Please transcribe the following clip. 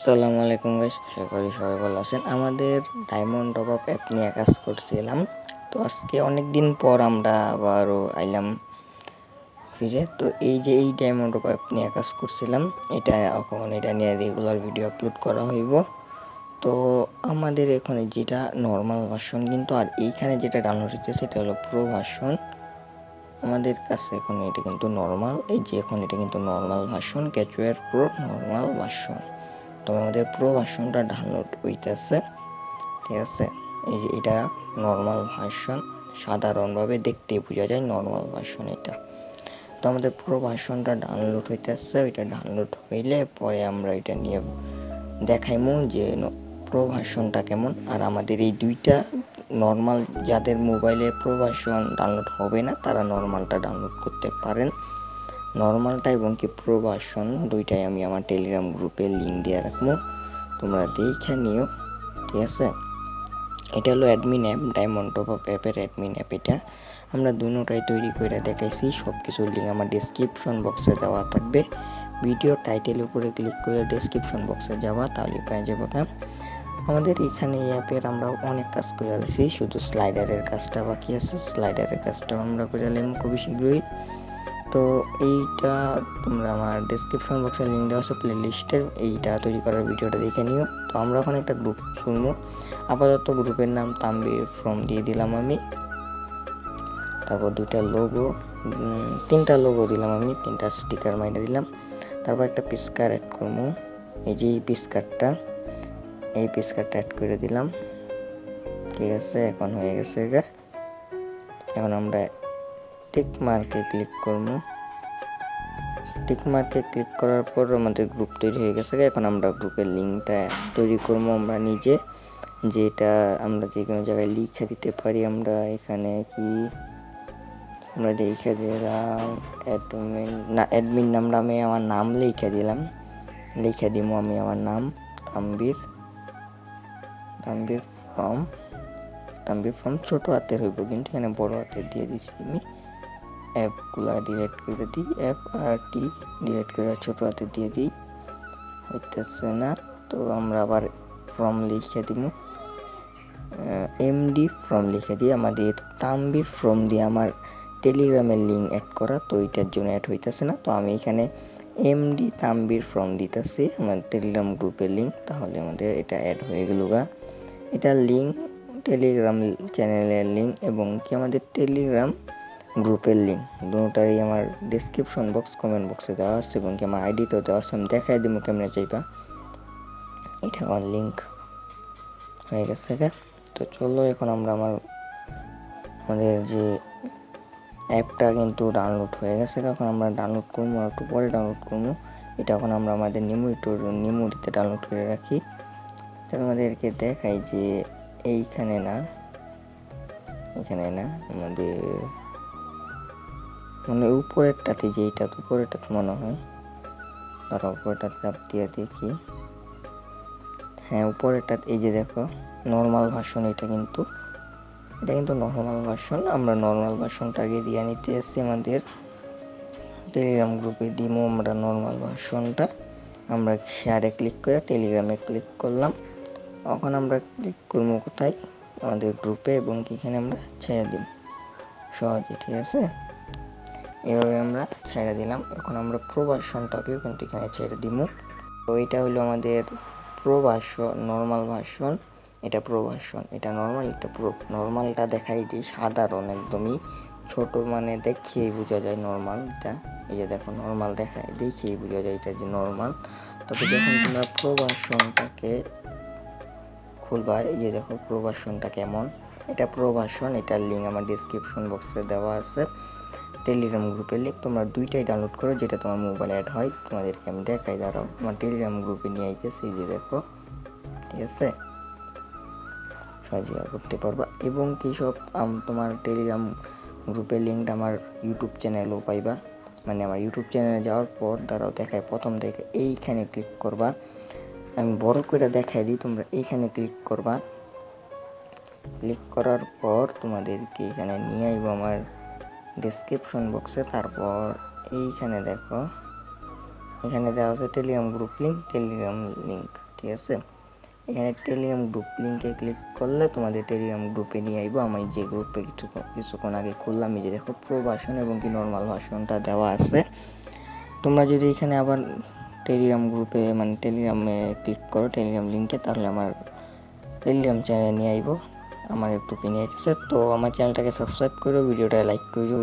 আসসালামু আলাইকুম গাইস আশা করি সবাই ভালো আছেন। আমাদের ডায়মন্ড টপ আপ অ্যাপ নিয়ে কাজ করছিলাম। তো আজকে অনেক দিন পর আমরা আবারও আইলাম ফিরে। তো এই যে এই ডায়মন্ড টপ অ্যাপ নিয়ে কাজ করছিলাম, এটা এখন এটা নিয়ে রেগুলার ভিডিও আপলোড করা হইব। তো আমাদের এখানে যেটা নর্মাল ভার্সন কিন্তু, আর এইখানে যেটা ডাউনলোড হচ্ছে সেটা হলো প্রো ভার্সন আমাদের কাছে এখন এটা কিন্তু নর্মাল এই যে এখন এটা কিন্তু নর্মাল ভার্সন ক্যাচুয়ার প্রো নর্মাল ভার্সন তো আমাদের প্রো ভার্সনটা ডাউনলোড হইতেছে, ঠিক আছে? এই যে এটা নর্মাল ভার্সন সাধারণভাবে দেখতে বোঝা যায় নর্মাল ভার্সন এটা। তো আমাদের প্রো ভার্সনটা ডাউনলোড হইতেছে, ওইটা ডাউনলোড হইলে পরে আমরা এটা নিয়ে দেখাইমু যে প্রো ভার্সনটা কেমন। আর আমাদের এই দুইটা নর্মাল যাদের মোবাইলে প্রো ভার্সন ডাউনলোড হবে না, তারা নর্মালটা ডাউনলোড করতে পারেন। নর্মালটা এবং কি প্রো ভার্সন দুইটাই আমি আমার টেলিগ্রাম গ্রুপে লিঙ্ক দিয়ে রাখব। তোমরা দেখে নিও, ঠিক আছে? এটা হলো admin app diamond top up অ্যাপের অ্যাডমিন অ্যাপ এটা। আমরা দুটোটাই তৈরি করে দেখাইছি সব কিছুর লিঙ্ক আমার ডিসক্রিপশন বক্সে দেওয়া থাকবে। ভিডিও টাইটেলের উপরে ক্লিক করে ডিসক্রিপশন বক্সে যাওয়া তাহলে পেয়ে যাব না আমাদের এখানে এই অ্যাপের আমরা অনেক কাজ করে আলেছি শুধু স্লাইডারের কাজটা বাকি আছে স্লাইডারের কাজটাও আমরা করে আলাম খুবই শীঘ্রই। তো এইটা তোমরা আমার ডিসক্রিপশন বক্সে লিঙ্ক দেওয়া আছে প্লে লিস্টের এইটা তৈরি করার ভিডিওটা দেখে নিও। তো আমরা ওখানে একটা গ্রুপ খুলবো আপাতত গ্রুপের নাম তাম্বির ফ্রম দিয়ে দিলাম আমি। তারপর দুইটা লোগো তিনটা লোগো দিলাম আমি, তিনটা স্টিকার মাইনে দিলাম। তারপর একটা পিসকার অ্যাড করব। এই যে এই পিসকারটা এই পিসকারটা অ্যাড করে দিলাম। ঠিক আছে, এখন হয়ে গেছে এখন আমরা টিক মার্কে ক্লিক করব। টিক মার্কে ক্লিক করার পর আমাদের গ্রুপ তৈরি হয়ে গেছে এখন আমরা গ্রুপের লিঙ্কটা তৈরি করব আমরা নিজে। যেটা আমরা যে কোনো জায়গায় লিখে দিতে পারি আমরা। এখানে কি? আমরা লিখে দিলাম অ্যাডমিন না অ্যাডমিন নামটা আমি আমার নাম লিখে দিলাম। লিখে দিব আমি আমার নাম তাম্বির তাম্বির ফ্রম তাম্বির ফ্রম ছোট হাতের হইব কিন্তু এখানে বড় হাতের দিয়ে দিছি আমি। অ্যাপগুলা ডিলেট করে দিই, অ্যাপ আর টি ডিলেট করে ছোট হাতে দিয়ে দিই। হইতেছে না, তো আমরা আবার ফর্ম লিখে দিব এমডি ফর্ম লিখে দিই, আমাদের তাম্বির ফর্ম দিয়ে আমার টেলিগ্রামের লিঙ্ক অ্যাড করা, তো এটার জন্য অ্যাড হইতেছে না। তো আমি এখানে এমডি তাম্বির ফর্ম দিতেছি, আমার টেলিগ্রাম গ্রুপের লিঙ্ক তাহলে আমাদের এটা অ্যাড হয়ে গেল গা। এটা লিঙ্ক টেলিগ্রাম চ্যানেলের লিঙ্ক এবং কি আমাদের টেলিগ্রাম গ্রুপের লিঙ্ক দুটাই আমার ডিসক্রিপশন বক্স কমেন্ট বক্সে দেওয়া আছে, এবং কি আমার আইডিতেও দেওয়া আছে, আমি দেখাই দিব কেমনে চাইবা এটা আমার লিঙ্ক হয়ে গেছে তো চলো এখন আমরা আমার আমাদের যে অ্যাপটা কিন্তু ডাউনলোড হয়ে গেছে এখন আমরা ডাউনলোড করব, আর একটু পরে ডাউনলোড করব। এটা এখন আমরা আমাদের নিমুরিটোর নিমুরিতে ডাউনলোড করে রাখি। আমাদেরকে দেখাই যে এইখানে না, এখানে না, আমাদের মানে উপরেরটাতে যেইটা উপরেরটা তো মনে হয়। তার উপরেরটা চাপ দিয়ে দেখি। হ্যাঁ উপরেরটা এই যে দেখো নর্মাল ভাষণ এটা কিন্তু এটা কিন্তু নর্মাল ভার্সন আমরা নর্মাল ভার্সনটা আগে দিয়ে নিতে এসেছি আমাদের টেলিগ্রাম গ্রুপে দিমো আমরা নর্মাল ভার্সনটা আমরা শেয়ারে ক্লিক করে টেলিগ্রামে ক্লিক করলাম। তখন আমরা ক্লিক করব কোথায়? আমাদের গ্রুপে এবং এখানে আমরা ছেড়ে দিব। সহজে, ঠিক আছে? এভাবে আমরা ছেড়ে দিলাম। এখন আমরা প্রো ভার্সনটাকেও কিন্তু এখানে ছেড়ে দিব। তো এটা হলো আমাদের প্রো ভার্সন নর্মাল ভার্সন এটা প্রো ভার্সন এটা নর্মাল এটা প্রো নর্মালটা দেখাই দিই। সাধারণ একদমই। ছোট মানে দেখিয়েই বোঝা যায় নর্মাল এটা এই যে দেখো নর্মাল দেখায় দেখিয়েই বোঝা যায় এটা যে নর্মাল তবে যখন তোমরা প্রো ভার্সনটাকে খুলবা, এই যে দেখো প্রো ভার্সনটা কেমন। এটা প্রো ভার্সন এটার লিঙ্ক আমার ডিসক্রিপশন বক্সে দেওয়া আছে। টেলিগ্রাম গ্রুপের লিঙ্ক তোমরা দুইটাই ডাউনলোড করো, যেটা তোমার মোবাইলে অ্যাড হয়, তোমাদেরকে আমি দেখাই, দাঁড়াও। আমার টেলিগ্রাম গ্রুপে নিয়ে আইতেছি যে দেখো, ঠিক আছে? সহজে করতে পারবা। এবং কী সব তোমার টেলিগ্রাম গ্রুপের লিঙ্কটা আমার ইউটিউব চ্যানেলও পাইবা। মানে আমার ইউটিউব চ্যানেলে যাওয়ার পর তারাও দেখায় প্রথম দেখে এইখানে ক্লিক করবা। আমি বড় করে দেখাই দিই, তোমরা এইখানে ক্লিক করবা। ক্লিক করার পর তোমাদেরকে এখানে নিয়ে আইব আমার ডিসক্রিপশন বক্সে তারপর এইখানে দেখো, এখানে দেওয়া আছে Telegram group link Telegram link ঠিক আছে? এখানে টেলিগ্রাম গ্রুপ লিঙ্কে ক্লিক করলে তোমাদের টেলিগ্রাম গ্রুপে নিয়ে আইবো। আমি যে গ্রুপে কিছু কিছুক্ষণ আগে খুললাম যে দেখো প্রো ভার্সন এবং কি নর্মাল ভার্সনটা দেওয়া আছে। তোমরা যদি এখানে আবার টেলিগ্রাম গ্রুপে মানে টেলিগ্রামে ক্লিক করো টেলিগ্রাম লিঙ্কে তাহলে আমার টেলিগ্রাম চ্যানেলে নিয়ে আইবো। আমার একটু পিনে আইতেছে। তো আমার চ্যানেলটাকে সাবস্ক্রাইব করো ভিডিওটা লাইক করো